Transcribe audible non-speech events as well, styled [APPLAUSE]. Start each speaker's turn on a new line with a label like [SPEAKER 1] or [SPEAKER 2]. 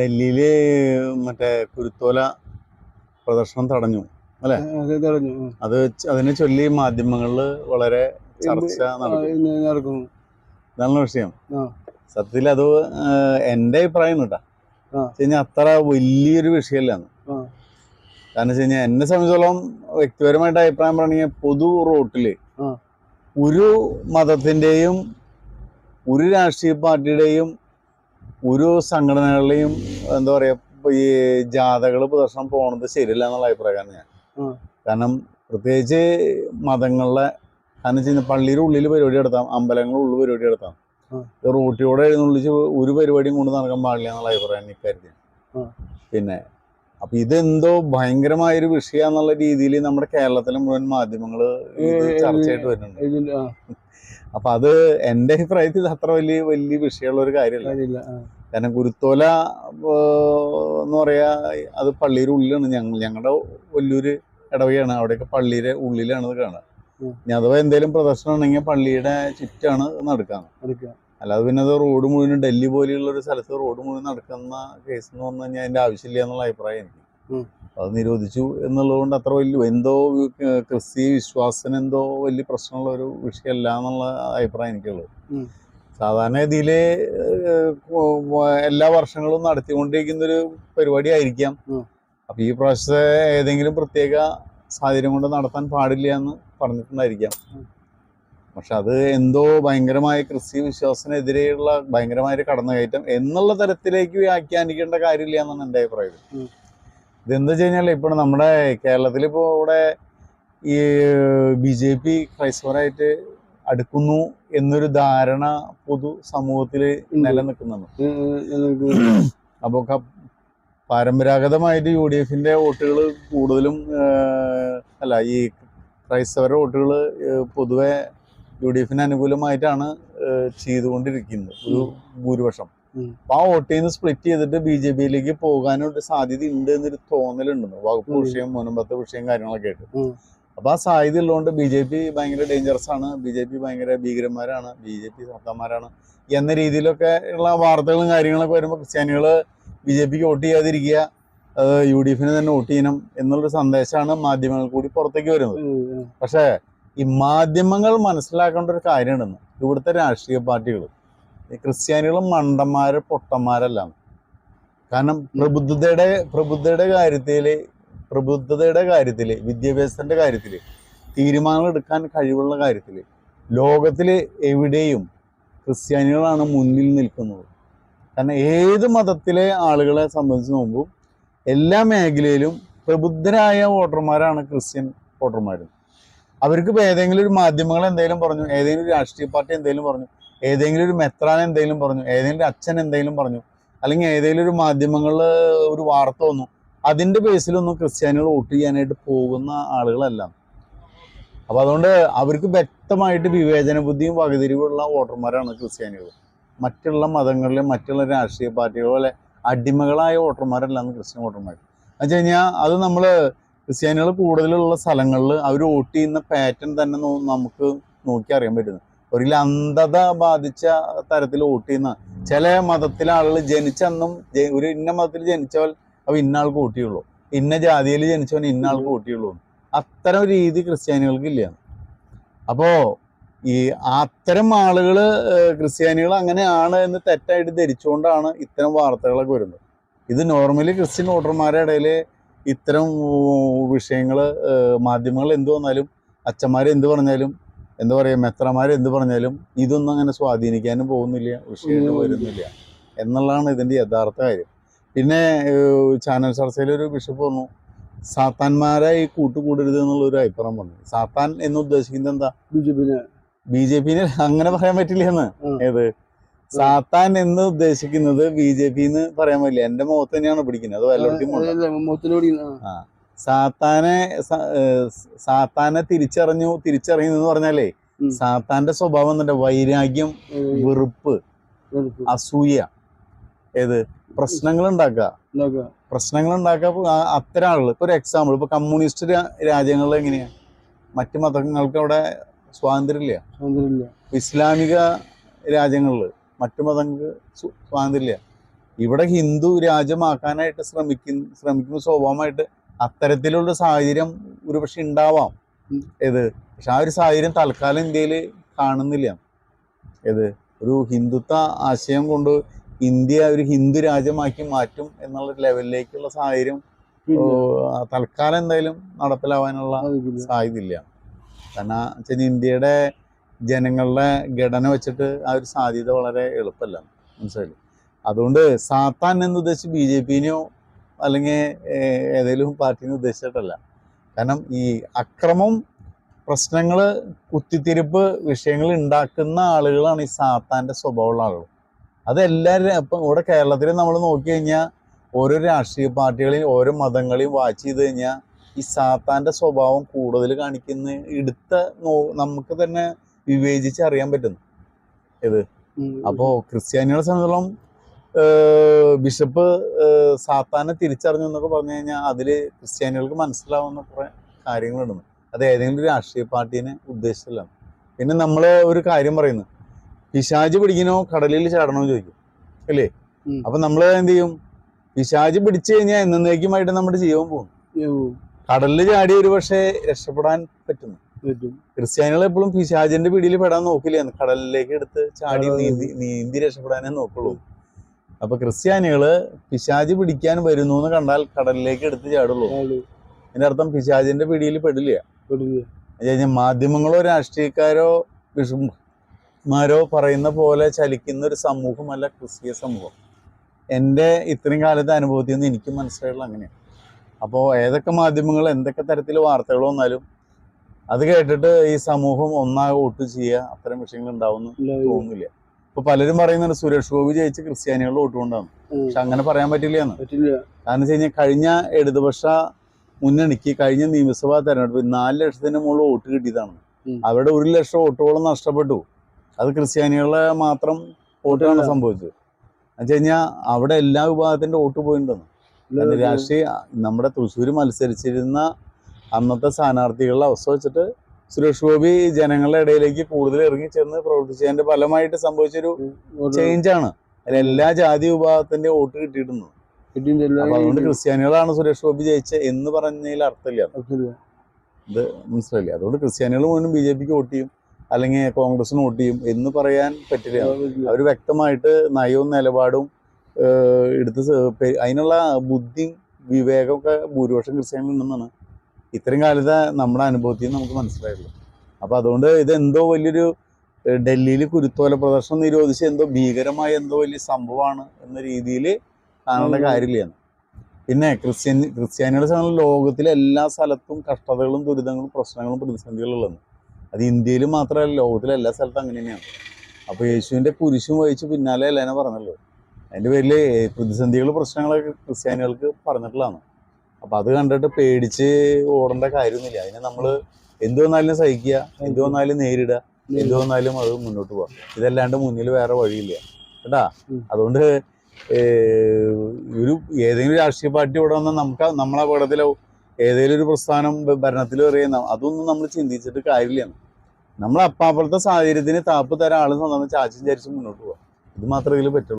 [SPEAKER 1] ഡൽഹിയിൽ മറ്റേ കുരുത്തോല പ്രദർശനം തടഞ്ഞു
[SPEAKER 2] അല്ലേ? തടഞ്ഞു
[SPEAKER 1] അത് അതിനെ ചൊല്ലി മാധ്യമങ്ങളിൽ വളരെ ചർച്ച നടക്കും. നല്ല വിഷയം. സത്യത്തിൽ അത് എന്റെ എന്റെ അഭിപ്രായം കേട്ടാ. കഴിഞ്ഞാൽ അത്ര വലിയൊരു വിഷയമല്ലാന്ന്. കാരണം വെച്ച് കഴിഞ്ഞാൽ എന്നെ സംബന്ധിച്ചോളം വ്യക്തിപരമായിട്ട് അഭിപ്രായം പറയണെങ്കിൽ പൊതു
[SPEAKER 2] റോട്ടിൽ
[SPEAKER 1] ഒരു മതത്തിന്റെയും ഒരു രാഷ്ട്രീയ പാർട്ടിയുടെയും ഒരു സംഘടനകളുടെയും എന്താ പറയാ ഇപ്പൊ ഈ ജാഥകൾ പ്രദർശനം പോണത് ശരിയല്ല എന്നുള്ള അഭിപ്രായമാണ് ഞാൻ. കാരണം പ്രത്യേകിച്ച് മതങ്ങളിലെ കാരണം വെച്ച് കഴിഞ്ഞാൽ പള്ളിയുടെ ഉള്ളിൽ പരിപാടി നടത്താം അമ്പലങ്ങളുടെ ഉള്ളിൽ പരിപാടി നടത്താം. റോട്ടിയോടെ റോട്ടിലൂടെ എഴുന്നള്ളിച്ച് ഒരു പരിപാടിയും കൊണ്ട് നടക്കാൻ പാടില്ല എന്നുള്ള അഭിപ്രായമാണ് ഇക്കാര്യത്തിൽ
[SPEAKER 2] ആ.
[SPEAKER 1] പിന്നെ അപ്പൊ ഇതെന്തോ ഭയങ്കരമായൊരു വിഷയാന്നുള്ള രീതിയിൽ നമ്മുടെ കേരളത്തിലെ മുഴുവൻ മാധ്യമങ്ങൾ ചർച്ചയായിട്ട് വരുന്നുണ്ട്. അപ്പൊ അത് എന്റെ അഭിപ്രായത്തിൽ അത്ര വലിയ വലിയ വിഷയമുള്ള ഒരു കാര്യമല്ല. കാരണം കുരുത്തോല എന്ന് പറയാ അത് പള്ളിയുടെ ഉള്ളിലാണ് ഞങ്ങൾ ഞങ്ങളുടെ വലിയൊരു ഇടവയാണ് അവിടെയൊക്കെ പള്ളിയുടെ ഉള്ളിലാണ് ഇത് കാണുക. ഇനി അഥവാ എന്തെങ്കിലും പ്രദർശനം ഉണ്ടെങ്കിൽ പള്ളിയുടെ ചുറ്റാണ് നടക്കുക. അല്ലാതെ പിന്നെ അത് റോഡ് മുഴുവൻ ഡൽഹി പോലെയുള്ള ഒരു സ്ഥലത്ത് റോഡ് മുഴുവൻ നടക്കുന്ന കേസ് എന്ന് പറഞ്ഞു കഴിഞ്ഞാൽ അതിന്റെ ആവശ്യമില്ല എന്നുള്ള അഭിപ്രായം എനിക്ക്. അത് നിരോധിച്ചു എന്നുള്ളതുകൊണ്ട് അത്ര വലിയ എന്തോ ക്രിസ്തീയ വിശ്വാസത്തിന് എന്തോ വലിയ പ്രശ്നമുള്ള ഒരു വിഷയമല്ല എന്നുള്ള അഭിപ്രായം എനിക്കുള്ളത്. സാധാരണ ഇതിൽ എല്ലാ വർഷങ്ങളും നടത്തിക്കൊണ്ടിരിക്കുന്ന ഒരു പരിപാടി ആയിരിക്കാം. അപ്പൊ ഈ പ്രാവശ്യത്തെ ഏതെങ്കിലും പ്രത്യേക സാഹചര്യം കൊണ്ട് നടത്താൻ പാടില്ല എന്ന് പറഞ്ഞിട്ടുണ്ടായിരിക്കാം. പക്ഷെ അത് എന്തോ ഭയങ്കരമായ ക്രിസ്തീയ വിശ്വാസത്തിനെതിരെയുള്ള ഭയങ്കരമായ കടന്നുകയറ്റം എന്നുള്ള തരത്തിലേക്ക് വ്യാഖ്യാനിക്കേണ്ട കാര്യമില്ല എന്നാണ് എന്റെ അഭിപ്രായം. ഇതെന്താ വെച്ച് കഴിഞ്ഞാൽ ഇപ്പോൾ നമ്മുടെ കേരളത്തിൽ ഇപ്പോൾ ഇവിടെ ഈ ബി ജെ പി ക്രൈസ്തവരായിട്ട് അടുക്കുന്നു എന്നൊരു ധാരണ പൊതു സമൂഹത്തിൽ
[SPEAKER 2] നിലനിൽക്കുന്നു
[SPEAKER 1] നിലനിൽക്കുന്നുണ്ട്. [CLEARS THROAT] അപ്പോൾ പരമ്പരാഗതമായിട്ട് യു ഡി എഫിന്റെ വോട്ടുകൾ കൂടുതലും അല്ല ഈ ക്രൈസ്തവരുടെ വോട്ടുകൾ പൊതുവെ യു ഡി എഫിന് അനുകൂലമായിട്ടാണ് ചെയ്തുകൊണ്ടിരിക്കുന്നത്. ഒരു ഭൂരിപക്ഷം. അപ്പൊ ആ വോട്ടിൽ നിന്ന് സ്പ്ലിറ്റ് ചെയ്തിട്ട് ബി ജെ പിയിലേക്ക് പോകാനൊരു സാധ്യത ഉണ്ട് എന്നൊരു തോന്നലുണ്ടെന്ന്. വകുപ്പ്. വിഷയം മുനമ്പത്തെ വിഷയം കാര്യങ്ങളൊക്കെ ആയിട്ട്. അപ്പൊ ആ സാധ്യത ഉള്ളതുകൊണ്ട് ബി ജെ പി ഭയങ്കര ഡേഞ്ചറസ് ആണ്. ബി ജെ പി ഭയങ്കര ഭീകരന്മാരാണ്. ബി ജെ പി സർക്കാർമാരാണ് എന്ന രീതിയിലൊക്കെ ഉള്ള വാർത്തകളും കാര്യങ്ങളൊക്കെ വരുമ്പോൾ ക്രിസ്ത്യാനികൾ ബി ജെ പിക്ക് വോട്ട് ചെയ്യാതിരിക്കുക യു ഡി എഫിന് തന്നെ വോട്ട് ചെയ്യണം എന്നുള്ളൊരു സന്ദേശമാണ് മാധ്യമങ്ങൾ കൂടി പുറത്തേക്ക് വരുന്നത്. പക്ഷേ ഈ മാധ്യമങ്ങൾ മനസ്സിലാക്കേണ്ട ഒരു കാര്യമുണ്ടെന്ന് ഇവിടുത്തെ രാഷ്ട്രീയ പാർട്ടികൾ ഈ ക്രിസ്ത്യാനികളും മണ്ടന്മാര് പൊട്ടന്മാരെല്ലാം. കാരണം പ്രബുദ്ധതയുടെ പ്രബുദ്ധയുടെ കാര്യത്തിൽ പ്രബുദ്ധതയുടെ കാര്യത്തിൽ വിദ്യാഭ്യാസത്തിന്റെ കാര്യത്തിൽ തീരുമാനങ്ങൾ എടുക്കാൻ കഴിവുള്ള കാര്യത്തിൽ ലോകത്തിൽ എവിടെയും ക്രിസ്ത്യാനികളാണ് മുന്നിൽ നിൽക്കുന്നത്. കാരണം ഏത് മതത്തിലെ ആളുകളെ സംബന്ധിച്ച് നോക്കുമ്പോൾ എല്ലാ മേഖലയിലും പ്രബുദ്ധരായ വോട്ടർമാരാണ് ക്രിസ്ത്യൻ വോട്ടർമാർ അവർക്ക് ഇപ്പോൾ ഏതെങ്കിലും ഒരു മാധ്യമങ്ങൾ എന്തെങ്കിലും പറഞ്ഞു ഏതെങ്കിലും രാഷ്ട്രീയ പാർട്ടി എന്തെങ്കിലും പറഞ്ഞു ഏതെങ്കിലും ഒരു മെത്രാൻ എന്തെങ്കിലും പറഞ്ഞു ഏതെങ്കിലും അച്ഛൻ എന്തെങ്കിലും പറഞ്ഞു അല്ലെങ്കിൽ ഏതെങ്കിലും ഒരു മാധ്യമങ്ങളിൽ ഒരു വാർത്ത വന്നു അതിന്റെ ബേസിലൊന്നും ക്രിസ്ത്യാനികൾ വോട്ട് ചെയ്യാനായിട്ട് പോകുന്ന ആളുകളല്ല. അപ്പോൾ അതുകൊണ്ട് അവർക്ക് വ്യക്തമായിട്ട് വിവേചന ബുദ്ധിയും വകതിരിവുള്ള വോട്ടർമാരാണ് ക്രിസ്ത്യാനികൾ. മറ്റുള്ള മതങ്ങളിലെ മറ്റുള്ള രാഷ്ട്രീയ പാർട്ടികളെ അടിമകളായ വോട്ടർമാരല്ലാന്ന് ക്രിസ്ത്യൻ വോട്ടർമാർ. എന്ന് വെച്ച് കഴിഞ്ഞാൽ അത് നമ്മൾ ക്രിസ്ത്യാനികൾ കൂടുതലുള്ള സ്ഥലങ്ങളിൽ അവർ വോട്ട് ചെയ്യുന്ന പാറ്റേൺ തന്നെ നമുക്ക് നോക്കി അറിയാൻ പറ്റുന്നു ഒരിക്കലും അന്ധത ബാധിച്ച തരത്തിൽ വോട്ട് ചെയ്യുന്ന ചില മതത്തിലെ ആളുകൾ ജനിച്ചെന്നും ഒരു ഇന്ന മതത്തിൽ ജനിച്ചവൻ അവ ഇന്ന ആൾക്ക് വോട്ട് ചെയ്യുള്ളൂ. ഇന്ന ജാതിയിൽ ജനിച്ചവൻ ഇന്ന ആൾക്ക് വോട്ട് ചെയ്യുള്ളൂ അത്തരം രീതി ക്രിസ്ത്യാനികൾക്ക് ഇല്ല. അപ്പോ ഈ അത്തരം ആളുകൾ ക്രിസ്ത്യാനികൾ അങ്ങനെയാണ് എന്ന് തെറ്റായിട്ട് ധരിച്ചുകൊണ്ടാണ് ഇത്തരം വാർത്തകളൊക്കെ വരുന്നത്. ഇത് നോർമലി ക്രിസ്ത്യൻ വോട്ടർമാരുടെ ഇടയിൽ ഇത്തരം വിഷയങ്ങൾ മാധ്യമങ്ങൾ എന്ത് വന്നാലും അച്ഛന്മാർ എന്ത് പറഞ്ഞാലും എന്താ പറയുക മെത്രമാർ എന്ത് പറഞ്ഞാലും ഇതൊന്നും അങ്ങനെ സ്വാധീനിക്കാനും പോകുന്നില്ല വിഷയമായിട്ട് വരുന്നില്ല എന്നുള്ളതാണ് ഇതിന്റെ യഥാർത്ഥ കാര്യം. പിന്നെ ചാനൽ ചർച്ചയിൽ ഒരു ബിഷപ്പ് പറഞ്ഞു സാത്താന്മാരായി കൂട്ടുകൂടരുത് എന്നുള്ള ഒരു അഭിപ്രായം പറഞ്ഞു സാത്താൻ എന്ന് ഉദ്ദേശിക്കുന്നത് എന്താ?
[SPEAKER 2] ബി ജെ പിന്നെ
[SPEAKER 1] ബി ജെ പിന്നെ അങ്ങനെ പറയാൻ പറ്റില്ല എന്ന് ഏത്? സാത്താൻ എന്ന് ഉദ്ദേശിക്കുന്നത് ബി ജെ പി എന്ന് പറയാൻ പറ്റില്ല. എന്റെ മുഖത്ത് തന്നെയാണ് പിടിക്കുന്നത്. അത് എല്ലായിടത്തും കൊണ്ടുപോകും. സാത്താനെ സാത്താനെ തിരിച്ചറിഞ്ഞു തിരിച്ചറിയുന്നു എന്ന് പറഞ്ഞാലേ സാത്താന്റെ സ്വഭാവം എന്താ വൈരാഗ്യം വെറുപ്പ് അസൂയ. ഏത്? പ്രശ്നങ്ങൾ ഉണ്ടാക്കുക. പ്രശ്നങ്ങൾ ഉണ്ടാക്കുക അത്തരം ആളുകൾ ഇപ്പൊ ഒരു എക്സാമ്പിൾ ഇപ്പൊ കമ്മ്യൂണിസ്റ്റ് രാജ്യങ്ങളിൽ എങ്ങനെയാ? മറ്റു മതങ്ങൾക്ക് അവിടെ സ്വാതന്ത്ര്യമില്ല. ഇസ്ലാമിക രാജ്യങ്ങളിൽ മറ്റു മതങ്ങൾക്ക് സ്വ- സ്വാതന്ത്ര്യമില്ല. ഇവിടെ ഹിന്ദു രാജ്യമാക്കാനായിട്ട് ശ്രമിക്കുന്ന ശ്രമിക്കുന്ന സ്വാഭാവികമായിട്ട് അത്തരത്തിലുള്ള സാഹചര്യം ഒരുപക്ഷെ ഉണ്ടാവാം. ഏത്? പക്ഷെ ആ ഒരു സാഹചര്യം തൽക്കാലം ഇന്ത്യയിൽ കാണുന്നില്ല. ഏത്? ഒരു ഹിന്ദുത്വ ആശയം കൊണ്ട് ഇന്ത്യ ഒരു ഹിന്ദു രാജ്യമാക്കി മാറ്റും എന്നുള്ള ലെവലിലേക്കുള്ള സാഹചര്യം തൽക്കാലം എന്തായാലും നടപ്പിലാവാനുള്ള
[SPEAKER 2] സാധ്യത
[SPEAKER 1] സാധ്യതയില്ല. കാരണം വെച്ചാൽ ഇന്ത്യയുടെ ജനങ്ങളുടെ ഘടന വെച്ചിട്ട് ആ ഒരു സാധ്യത വളരെ എളുപ്പമല്ല. മനസ്സിലായി അതുകൊണ്ട് സാത്താൻ എന്ന് ഉദ്ദേശിച്ച് ബി ജെ പിനെയോ അല്ലെങ്കിൽ ഏതെങ്കിലും പാർട്ടിനെ ഉദ്ദേശിച്ചിട്ടല്ല. കാരണം ഈ അക്രമം പ്രശ്നങ്ങൾ കുത്തിത്തിരിപ്പ് വിഷയങ്ങൾ ഉണ്ടാക്കുന്ന ആളുകളാണ് ഈ സാത്താന്റെ സ്വഭാവമുള്ള ആളുകൾ. അതെല്ലാവരും ഇപ്പം ഇവിടെ കേരളത്തിൽ നമ്മൾ നോക്കി കഴിഞ്ഞാൽ ഓരോ രാഷ്ട്രീയ പാർട്ടികളെയും ഓരോ മതങ്ങളെയും വാച്ച് ചെയ്ത് കഴിഞ്ഞാൽ ഈ സാത്താന്റെ സ്വഭാവം കൂടുതൽ കാണിക്കുന്ന എടുത്ത നോ നമുക്ക് തന്നെ വിവേചിച്ച് അറിയാൻ പറ്റുന്നു
[SPEAKER 2] ഇത്
[SPEAKER 1] അപ്പോൾ ക്രിസ്ത്യാനികളെ സംബന്ധിച്ചോളം ബിഷപ്പ് സാത്താനെ തിരിച്ചറിഞ്ഞു എന്നൊക്കെ പറഞ്ഞു കഴിഞ്ഞാൽ അതിൽ ക്രിസ്ത്യാനികൾക്ക് മനസ്സിലാവുന്ന കുറേ കാര്യങ്ങളുണ്ട്. അത് ഏതെങ്കിലും രാഷ്ട്രീയ പാർട്ടീനെ ഉദ്ദേശിച്ചല്ല. പിന്നെ നമ്മൾ ഒരു കാര്യം പറയുന്നു. പിശാജ് പിടിക്കണോ കടലിൽ ചാടണോ ചോദിക്കും. അല്ലേ. അപ്പൊ നമ്മൾ എന്ത് ചെയ്യും? പിശാജ് പിടിച്ചു കഴിഞ്ഞാൽ എന്നേക്കുമായിട്ട് നമ്മുടെ ജീവൻ പോകും. കടലിൽ ചാടി ഒരു പക്ഷേ രക്ഷപ്പെടാൻ പറ്റുന്നു.
[SPEAKER 2] പറ്റും.
[SPEAKER 1] ക്രിസ്ത്യാനികൾ എപ്പോഴും പിശാജിന്റെ പിടിയിൽ പെടാൻ നോക്കില്ല കടലിലേക്ക് എടുത്ത് ചാടി. നീന്തി നീന്തി രക്ഷപ്പെടാനേ നോക്കുള്ളൂ. അപ്പൊ ക്രിസ്ത്യാനികൾ പിശാജ് പിടിക്കാൻ വരുന്നു എന്ന് കണ്ടാൽ കടലിലേക്ക് എടുത്ത് ചാടുള്ളൂ. അതിന്റെ അർത്ഥം പിശാചിന്റെ പിടിയിൽ പെടില്ല. മാധ്യമങ്ങളോ രാഷ്ട്രീയക്കാരോ മാരോ പറയുന്ന പോലെ ചലിക്കുന്ന ഒരു സമൂഹമല്ല ക്രിസ്തീയ സമൂഹം. എന്റെ ഇത്രയും കാലത്തെ അനുഭവത്തിൽ നിന്ന് എനിക്ക് മനസ്സിലായിട്ടുള്ള അങ്ങനെയാണ്. അപ്പോൾ ഏതൊക്കെ മാധ്യമങ്ങൾ എന്തൊക്കെ തരത്തിൽ വാർത്തകൾ വന്നാലും അത് കേട്ടിട്ട് ഈ സമൂഹം ഒന്നാകെ വോട്ട് ചെയ്യുക അത്തരം വിഷയങ്ങൾ ഉണ്ടാവുമെന്ന്
[SPEAKER 2] എല്ലാവരും.
[SPEAKER 1] ഇപ്പൊ പലരും പറയുന്നുണ്ട് സുരേഷ് ഗോപി ജയിച്ച് ക്രിസ്ത്യാനികളുടെ വോട്ട് കൊണ്ടാണ്. പക്ഷെ അങ്ങനെ പറയാൻ പറ്റില്ല എന്ന്
[SPEAKER 2] പറ്റില്ല.
[SPEAKER 1] കാരണം വെച്ച് കഴിഞ്ഞാൽ കഴിഞ്ഞ ഇടതുപക്ഷ മുന്നണിക്ക് കഴിഞ്ഞ നിയമസഭാ തെരഞ്ഞെടുപ്പിൽ നാല് ലക്ഷത്തിന് മുകളിൽ വോട്ട് കിട്ടിയതാണ്. അവരുടെ ഒരു ലക്ഷം വോട്ടുകളും നഷ്ടപ്പെട്ടു അത് ക്രിസ്ത്യാനികളെ മാത്രം വോട്ടാണ്. സംഭവിച്ചത് എന്ന് കഴിഞ്ഞാൽ അവിടെ എല്ലാ വിഭാഗത്തിന്റെ വോട്ട് പോയിട്ടുണ്ടെന്ന്. രാഷ്ട്രീയ നമ്മുടെ തൃശ്ശൂർ മത്സരിച്ചിരുന്ന അന്നത്തെ സ്ഥാനാർത്ഥികളുടെ അവസ്ഥ വെച്ചിട്ട് സുരേഷ് ഗോപി ജനങ്ങളുടെ ഇടയിലേക്ക് കൂടുതൽ ഇറങ്ങി ചെന്ന് പ്രവർത്തിച്ചതിന്റെ ഫലമായിട്ട് സംഭവിച്ചൊരു ചേഞ്ച് ആണ് അതിൽ എല്ലാ ജാതി വിഭാഗത്തിന്റെ വോട്ട് കിട്ടിയിട്ടുണ്ട്. അതുകൊണ്ട്. ക്രിസ്ത്യാനികളാണ് സുരേഷ് ഗോപി ജയിച്ച എന്ന് പറഞ്ഞതിൽ അർത്ഥമില്ല
[SPEAKER 2] ഇത്
[SPEAKER 1] മനസ്സിലായില്ലേ അതുകൊണ്ട് ക്രിസ്ത്യാനികൾ മുഴുവൻ ബി ജെ പിക്ക് വോട്ട് ചെയ്യും അല്ലെങ്കിൽ കോൺഗ്രസിന് വോട്ട് ചെയ്യും എന്ന് പറയാൻ പറ്റില്ല. അവർ വ്യക്തമായിട്ട് നയവും നിലപാടും എടുത്ത് അതിനുള്ള ബുദ്ധിയും വിവേകമൊക്കെ ഭൂരിപക്ഷം ക്രിസ്ത്യാനികളുണ്ടെന്നാണ് ഇത്രയും കാലത്തെ നമ്മുടെ അനുഭവത്തിൽ നിന്ന് നമുക്ക് മനസ്സിലായുള്ളൂ അപ്പോൾ അതുകൊണ്ട് ഇതെന്തോ വലിയൊരു ഡൽഹിയിൽ കുരുത്തോല പ്രദർശനം നിരോധിച്ച് എന്തോ ഭീകരമായ എന്തോ വലിയ സംഭവമാണ് എന്ന രീതിയിൽ കാണേണ്ട. കാര്യമില്ല പിന്നെ ക്രിസ്ത്യൻ ക്രിസ്ത്യാനികളുടെ സംബന്ധിച്ച് ലോകത്തിലെ എല്ലാ സ്ഥലത്തും കഷ്ടതകളും ദുരിതങ്ങളും പ്രശ്നങ്ങളും പ്രതിസന്ധികളും ഉള്ളത് അത് ഇന്ത്യയിൽ മാത്രമല്ല ലോകത്തിലെ എല്ലാ സ്ഥലത്തും അങ്ങനെ തന്നെയാണ്. അപ്പോൾ യേശുവിന്റെ കുരിശും വഹിച്ച് പിന്നാലെ അല്ലേനെ പറഞ്ഞല്ലോ അതിന്റെ പേരിൽ പ്രതിസന്ധികൾ പ്രശ്നങ്ങളൊക്കെ ക്രിസ്ത്യാനികൾക്ക് പറഞ്ഞിട്ടുള്ളതാണ്. അപ്പോൾ അത് കണ്ടിട്ട് പേടിച്ച് ഓടേണ്ട കാര്യമൊന്നുമില്ല. അതിനെ നമ്മൾ എന്ത് വന്നാലും സഹിക്കുക എന്ത് വന്നാലും നേരിടുക എന്ത് വന്നാലും അത് മുന്നോട്ട് പോവാം. ഇതല്ലാണ്ട് മുന്നിൽ വേറെ വഴിയില്ല. കേട്ടാ. അതുകൊണ്ട് ഒരു ഏതെങ്കിലും രാഷ്ട്രീയ പാർട്ടി ഇവിടെ വന്നാൽ നമുക്ക് നമ്മളെ അപകടത്തിലാവും ഏതെങ്കിലും ഒരു പ്രസ്ഥാനം ഭരണത്തിൽ പറയുന്ന അതൊന്നും നമ്മൾ ചിന്തിച്ചിട്ട് കാര്യമില്ല. നമ്മൾ അപ്പാപ്പുറത്തെ സാഹചര്യത്തിന് താപ്പ് തരാൻ ആൾ സ്വന്തം ചാച്ചും ചരിച്ചും മുന്നോട്ട് പോവാം. ഇത് മാത്രമേ ഇതിൽ പറ്റുള്ളൂ.